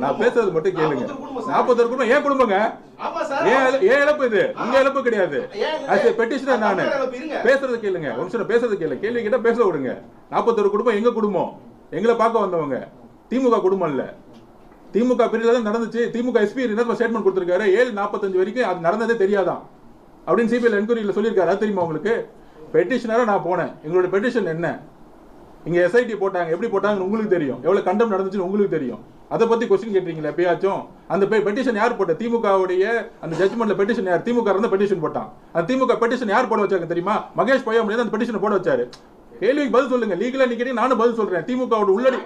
நான் பேசுறது மட்டும் கேளுங்க. நாற்பத்தொரு குடும்பம் ஏன் குடும்பங்க? ஏன் இழ- ஏன் இழப்பு இது? உங்க இழப்பு கிடையாது. அது நானு. இழப்பு, இருங்க. பேசுறது கேளுங்க. ஒரு பேசுறது கேளு. கேள்வி கேட்டா பேச விடுங்க. நாற்பத்தொரு குடும்பம் எங்க குடும்பம்? எங்களை பார்க்க வந்தவங்க. திமுக குடும்பம் இல்ல. திமுக பிரிவில் தான் நடந்துச்சு. திமுக எஸ்பி என்ன ஸ்டேட்மெண்ட் கொடுத்திருக்காரு. ஏழு நாற்பத்தஞ்சு வரைக்கும் அது நடந்ததே தெரியாதான். அப்படின்னு சிபிஎல் என்கொயரியில் சொல்லியிருக்காரு. அது தெரியுமா உங்களுக்கு? பெட்டிஷனரா நான் போனேன். எங்களோட பெட்டிஷன் என்ன? இங்க எஸ்ஐடி போட்டாங்க. எப்படி போட்டாங்கன்னு உங்களுக்கு தெரியும். எவ்வளவு கண்டம் நடந்துச்சுன்னு உங்களுக்கு தெரியும். அதை பத்தி கொஸ்டின் கேட்டீங்களா எப்பயாச்சும்? அந்த பெட்டிஷன் யார் போட்ட? திமுகவுடைய அந்த ஜட்மெண்ட்ல பெட்டிஷன் யார்? திமுக இருந்த பெட்டிஷன் போட்டான். அந்த திமுக பெட்டிஷன் யார் போட வச்சாங்க தெரியுமா? மகேஷ் முடியாது அந்த பெட்டிஷன் போட வச்சாரு. கேள்விக்கு பதில் சொல்லுங்க. லீகலா நிக்கிறீங்க நானும் பதில் சொல்றேன். திமுகவோட உள்ளடி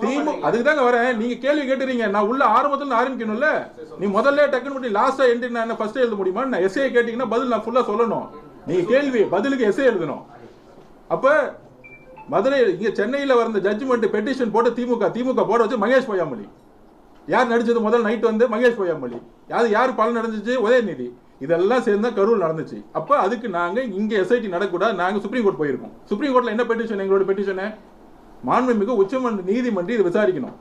திமுக. அதுக்கு தாங்க வரேன். நீங்க கேள்வி கேட்டுறீங்க நான் உள்ள ஆரம்பத்துல ஆரம்பிக்கணும்ல. நீ முதல்ல டக்குனு பண்ணி லாஸ்டா என்ட்ரி நான் ஃபர்ஸ்ட் எழுத முடியுமா? நான் எஸ்ஏ கேட்டீங்கன்னா பதில் நான் ஃபுல்லா சொல்லணும். நீங்க கேள்வி பதிலுக்கு எஸ்ஏ எழுதணும். அப்ப மதுரை இங்கே சென்னையில் வந்த ஜட்ஜ்மெண்ட் பெட்டிஷன் போட்டு திமுக திமுக போட வச்சு மகேஷ் பொய்யாமொழி. யார் நடிச்சது முதல் நைட் வந்து மகேஷ் பொய்யாமொழி. யார் யார் பலன் நடந்துச்சு? உதயநிதி. இதெல்லாம் சேர்ந்து கரூர் நடந்துச்சு. அப்போ அதுக்கு நாங்கள் இங்கே எஸ்ஐடி நடக்கூடாது நாங்கள் சுப்ரீம் கோர்ட் போயிருக்கோம். சுப்ரீம் கோர்ட்டில் என்ன பெட்டிஷன் எங்களோட பெட்டிஷனு மாண்புமிகு உச்சமன்ற நீதிமன்றம் இதை விசாரிக்கணும்.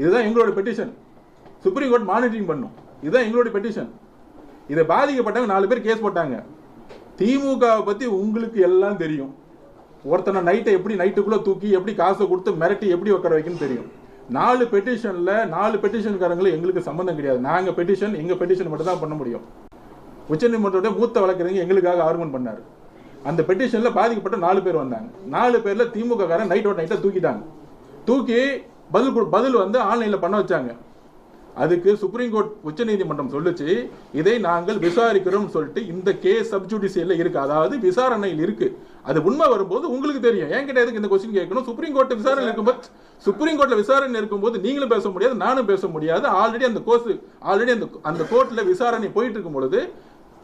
இதுதான் எங்களோட பெட்டிஷன் சுப்ரீம் கோர்ட் மானிட்டரிங் பண்ணும். இதுதான் எங்களோட பெட்டிஷன் இதை பாதிக்கப்பட்டவங்க நாலு பேர் கேஸ் போட்டாங்க. திமுகவை பற்றி உங்களுக்கு எல்லாம் தெரியும். ஒருத்தனை நைட்டை எப்படி நைட்டுக்குள்ளே தூக்கி எப்படி காசை கொடுத்து மிரட்டி எப்படி உட்கார வைக்கணும்னு தெரியும். நாலு பெட்டிஷனில் நாலு பெட்டிஷன்காரங்களும் எங்களுக்கு சம்மந்தம் கிடையாது. நாங்கள் பெட்டிஷன் எங்கள் பெட்டிஷன் மட்டும் தான் பண்ண முடியும். உச்சநீதிமன்றத்துடைய மூத்த வழக்கறிஞர் எங்களுக்காக ஆர்வம் பண்ணார். அந்த பெட்டிஷனில் பாதிக்கப்பட்ட நாலு பேர் வந்தாங்க. நாலு பேரில் திமுக காரன் நைட்டோட நைட்டை தூக்கிட்டாங்க. தூக்கி பதில் பதில் வந்து ஆன்லைனில் பண்ண வச்சாங்க. அதுக்கு சுப்ரீம் கோர்ட் உச்சநீதிமன்றம் சொல்லுச்சு இதை நாங்கள் விசாரிக்கிறோம் சொல்லிட்டு இந்த கேஸ் சப்ஜுடிஷியல்ல இருக்கு. அதாவது விசாரணையில் இருக்கு. அது உண்மை வரும்போது உங்களுக்கு தெரியும். என்கிட்ட எதுக்கு இந்த கொஸ்டின் கேட்கணும்? சுப்ரீம் கோர்ட் விசாரணை இருக்கும்போது சுப்ரீம் கோர்ட்ல விசாரணை இருக்கும்போது நீங்களும் பேச முடியாது நானும் பேச முடியாது. ஆல்ரெடி அந்த கோர்ஸ் ஆல்ரெடி அந்த அந்த கோர்ட்ல விசாரணை போயிட்டு இருக்கும் பொழுது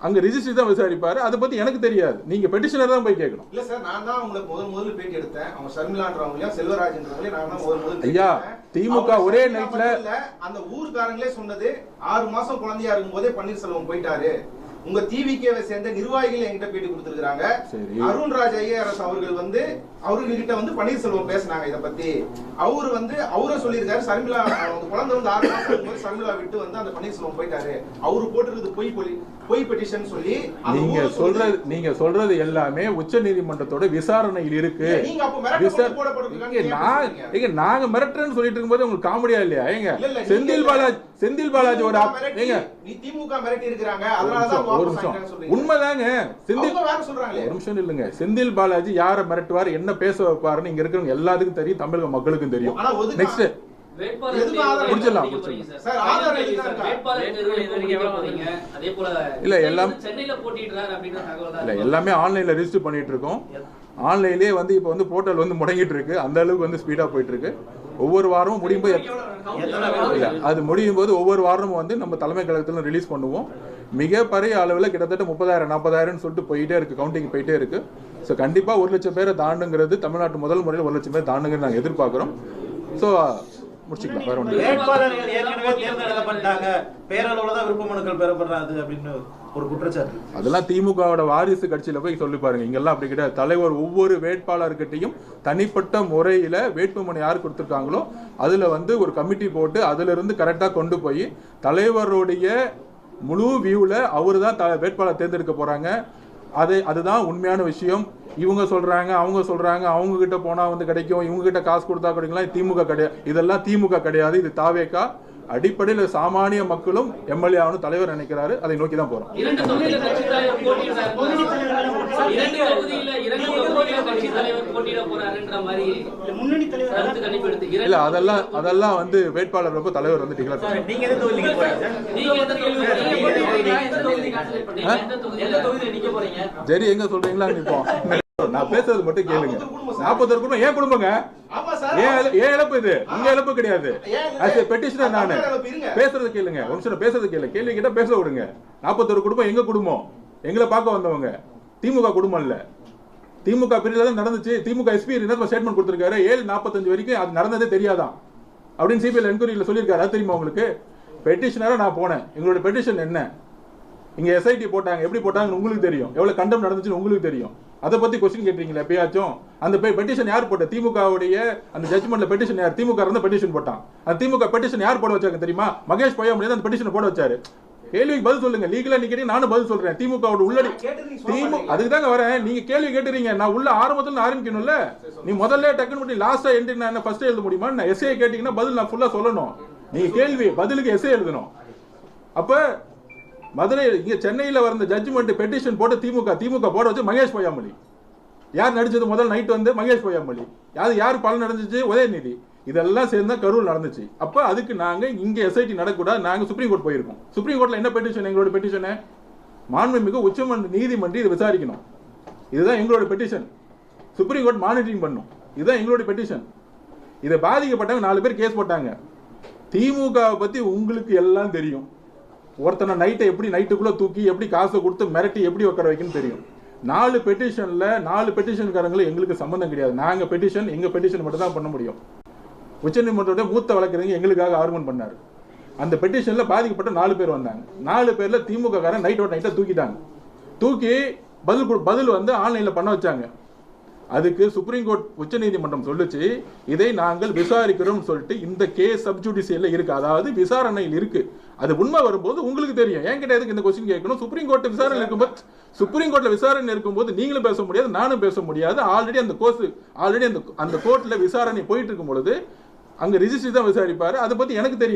அங்க ரிஜிஸ்ட்ரி தான் விசாரிப்பாரு. அதை பத்தி எனக்கு தெரியாது. நீங்க பெட்டிஷனர் தான் போய் கேட்கணும். இல்ல சார் நான் தான் உங்களுக்கு முதல் முதல்ல பேட்டி எடுத்தேன். அவங்க ஷர்மிளான்றவங்களையும் செல்வராஜன்றவங்களையும் நான் தான் முதல் முதல்ல ஐயா. திமுக ஒரே நைட்ல- இல்ல, அந்த ஊர்க்காரங்களே சொன்னது ஆறு மாசம் குழந்தையா இருக்கும் போதே பன்னீர்செல்வம் போயிட்டாரு. உங்க டிவிகேவை சேர்ந்த நிர்வாகிகள் என்கிட்ட பேட்டி கொடுத்திருக்காங்க சரி. அருண்ராஜ் ஐஏஆர்எஸ் அவர்கள் வந்து அவர்கிட்ட வந்து பன்னீர்செல்வம் பேசினாங்க இத பத்தி. அவரு வந்து அவரே சொல்லியிருக்காரு சர்மிளா அவங்க குழந்தை வந்து ஆறு மாசம் இருக்கும்போது சர்மிளா விட்டு வந்து அந்த பன்னீர்செல்வம் போயிட்டாரு. அவரு போட்டிருக்குது பொய் பொலி பொய் பெட்டிஷன் சொல்லி நீங்க சொல்றது நீங்க சொல்றது எல்லாமே உச்ச நீதிமன்றத்தோட விசாரணையில் இருக்கு. நீங்க நான் நாங்க மிரட்டுறேன்னு சொல்லிட்டு இருக்கும்போது உங்களுக்கு காமெடியா இல்லையா? ஏங்க செந்தில் பாலாஜி செந்தில் பாலாஜி ஒரு நீ திமுக மிரட்டி இருக்கிறாங்க ஒரு அதனால தான் நிமிஷம் ஒரு நிமிஷம். உண்மைதாங்க. செந்தில் அவங்க வேற சொல்றாங்களே. ஒரு நிமிஷம் இல்லைங்க. செந்தில் பாலாஜி யாரை மிரட்டுவார் என்ன பேச வைப்பாருன்னு இங்க இருக்கிறவங்க எல்லாத்துக்கும் தெரியும் தமிழக மக்களுக்கும் தெரியும். நெக்ஸ்ட் இல்ல, எல்லாம்- இல்ல. எல்லாமே ஆன்லைன்ல ரெஜிஸ்டர் பண்ணிட்டு இருக்கோம். ஆன்லைன்லயே வந்து இப்போ வந்து போர்ட்டல் வந்து முடங்கிட்டு இருக்கு. அந்த அளவுக்கு வந்து ஸ்பீடா போயிட்டு இருக்கு. ஒவ்வொரு வாரமும் முடியும் போது இல்ல அது முடியும் போது ஒவ்வொரு வாரமும் வந்து நம்ம தலைமை கழகத்தில் ரிலீஸ் பண்ணுவோம். மிகப்பெரிய அளவில் கிட்டத்தட்ட முப்பதாயிரம் நாற்பதாயிரம்னு சொல்லிட்டு போயிட்டே இருக்கு கவுண்டிங் போயிட்டே இருக்கு. ஸோ கண்டிப்பாக ஒரு லட்சம் பேரை தாண்டுங்கிறது தமிழ்நாட்டு முதல் முறையில் ஒரு லட்சம் பேர் தாண்டுங்கிறது நாங்கள் எதிர்பார்க்குறோம். ஸோ முடிச்சுக்கலாம். வேற ஒன்று வேட்பாளர்கள் ஏற்கனவே தேர்ந்தெடுக்கப்பட்டாங்க. பேரளவுல தான் விருப்ப மனுக்கள் பெறப்படுறாது அப்படின்னு ஒரு குற்றச்சாட்டு. அதெல்லாம் திமுகவோட வாரிசு கட்சியில போய் சொல்லி பாருங்க. இங்கெல்லாம் அப்படி கிடையாது. தலைவர் ஒவ்வொரு வேட்பாளர்கிட்டையும் தனிப்பட்ட முறையில வேட்புமனு யார் கொடுத்துருக்காங்களோ அதுல வந்து ஒரு கமிட்டி போட்டு அதுல இருந்து கரெக்டா கொண்டு போய் தலைவருடைய முழு வியூல அவரு தான் த- வேட்பாளர் தேர்ந்தெடுக்க போறாங்க. அது அதுதான் உண்மையான விஷயம். இவங்க சொல்றாங்க அவங்க சொல்றாங்க அவங்க கிட்ட போனா வந்து கிடைக்கும் இவங்க கிட்ட காசு கொடுத்தா கிடைக்கலாம் திமுக கிடையாது இதெல்லாம் திமுக கிடையாது இது தாவேக்கா. அடிப்படையில் சாமானிய மக்களும் எம்எல்ஏ ஆகணும் தலைவர் நினைக்கிறாரு அதை நோக்கி தான் போறோம். இல்ல அதெல்லாம் அதெல்லாம் வந்து வேட்பாளர் ரொம்ப தலைவர் வந்து டிக்ளேர் பண்ணுவாங்க சரி? எங்க சொல்றீங்களா நிப்போம் நான் பேசுறது மட்டும் கேளுங்க. நாற்பத்தொரு குடும்பம் ஏன் குடும்பங்க? ஏன் இழ- ஏன் இழப்பு இது? உங்க இழப்பு கிடையாது. a petitioner நானு. பேசுறது கேளுங்க. நிமிஷம் பேசுறது கேளு. கேள்வி கேட்டா பேச விடுங்க. நாற்பத்தொரு குடும்பம் எங்க குடும்பம்? எங்களை பார்க்க வந்தவங்க. திமுக குடும்பம் இல்ல. திமுக பிரிவில் தான் நடந்துச்சு. திமுக எஸ்பி ஸ்டேட்மெண்ட் கொடுத்திருக்காரு? ஏழு நாற்பத்தஞ்சு வரைக்கும் அது நடந்ததே தெரியாதான். அப்படின்னு சிபிஎல் என்கொயரியில் சொல்லியிருக்காரு. அது தெரியுமா உங்களுக்கு? பெட்டிஷனரா நான் போனேன். எங்களோட பெட்டிஷன் என்ன? இங்க எஸ்ஐடி போட்டாங்க எப்படி போட்டாங்கன்னு உங்களுக்கு தெரியும். எவ்வளவு கண்டம் நடந்துச்சுன்னு உங்களுக்கு தெரியும். அதை பத்தி கொஸ்டின் கேட்டீங்களா எப்பயாச்சும்? அந்த பெட்டிஷன் யார் போட்ட? திமுகவுடைய அந்த ஜட்மெண்ட்ல பெட்டிஷன் யார்? திமுக இருந்த பெட்டிஷன் போட்டான். அந்த திமுக பெட்டிஷன் யார் போட வச்சாங்க தெரியுமா? மகேஷ் பொய்யாமொழி அந்த பெட்டிஷன் போட வச்சாரு. கேள்விக்கு பதில் சொல்லுங்க. லீகலா நீங்க நானும் பதில் சொல்றேன். திமுகவோட உள்ளடி திமுக. அதுக்கு தாங்க வரேன். நீங்க கேள்வி கேட்டுறீங்க நான் உள்ள ஆரம்பத்துல ஆரம்பிக்கணும்ல. நீ முதல்ல டக்குனு பண்ணி லாஸ்டா என்ட்ரி நான் என்ன ஃபர்ஸ்ட் எழுத முடியுமா? நான் எஸ்ஏ கேட்டீங்கன்னா பதில் நான் ஃபுல்லா சொல்லணும். நீங்க கேள்வி பதிலுக்கு எஸ்ஏ எழுதணும். அப்ப மதுரையில் இங்கே சென்னையில் வந்த ஜட்ஜ்மெண்ட் பெட்டிஷன் போட்டு திமுக திமுக போட வச்சு மகேஷ் பொய்யாமொழி. யார் நடிச்சது முதல் நைட் வந்து மகேஷ் பொய்யாமொழி. யார் யார் பலன் நடந்துச்சு உதயநிதி. இதெல்லாம் சேர்ந்து தான் கரூர் நடந்துச்சு. அப்போ அதுக்கு நாங்கள் இங்கே எஸ்ஐடி நடக்கூடாது. நாங்கள் சுப்ரீம் கோர்ட் போயிருக்கோம். சுப்ரீம் கோர்ட்டில் என்ன பெட்டிஷன் எங்களோட பெட்டிஷனு மாண்புமிகு உச்சமன்ற நீதிமன்றம் இதை விசாரிக்கணும். இதுதான் எங்களோட பெட்டிஷன் சுப்ரீம் கோர்ட் மானிட்டரிங் பண்ணும். இதுதான் எங்களோட பெட்டிஷன் இதை பாதிக்கப்பட்டவங்க நாலு பேர் கேஸ் போட்டாங்க. திமுகவை பற்றி உங்களுக்கு எல்லாம் தெரியும். ஒருத்தனை நைட்டை எப்படி நைட்டுக்குள்ளே தூக்கி எப்படி காசை கொடுத்து மிரட்டி எப்படி உட்கார வைக்கணும்னு தெரியும். நாலு பெட்டிஷனில் நாலு பெட்டிஷன்காரங்களும் எங்களுக்கு சம்மந்தம் கிடையாது. நாங்கள் பெட்டிஷன் எங்கள் பெட்டிஷன் மட்டும் தான் பண்ண முடியும். உச்சநீதிமன்றத்தோட மூத்த வழக்கறிஞர் எங்களுக்காக ஆர்குமெண்ட் பண்ணார். அந்த பெட்டிஷனில் பாதிக்கப்பட்ட நாலு பேர் வந்தாங்க. நாலு பேரில் திமுக காரன் நைட்டோட நைட்டா தூக்கிட்டாங்க. தூக்கி பதில் பதில் வந்து ஆன்லைனில் பண்ண வச்சாங்க. அதுக்கு சுப்ரீம் கோர்ட் உச்சநீதிமன்றம் சொல்லுச்சு இதை நாங்கள் விசாரிக்கிறோம் சொல்லிட்டு இந்த கேஸ் சப்ஜுடிஷியல்ல இருக்கு. அதாவது விசாரணையில் இருக்கு. அது உண்மை வரும்போது உங்களுக்கு தெரியும். என்கிட்ட எதுக்கு இந்த கொஸ்டின் கேட்கணும்? சுப்ரீம் கோர்ட் விசாரணை இருக்கும்போது சுப்ரீம் கோர்ட்ல விசாரணை இருக்கும்போது நீங்களும் பேச முடியாது நானும் பேச முடியாது. ஆல்ரெடி அந்த கோர்ஸ் ஆல்ரெடி அந்த அந்த கோர்ட்ல விசாரணை போயிட்டு இருக்கும் பொழுது அங்க ரிஜிஸ்ட்ரி தான் விசாரிப்பாரு. அதை பத்தி எனக்கு தெரியாது.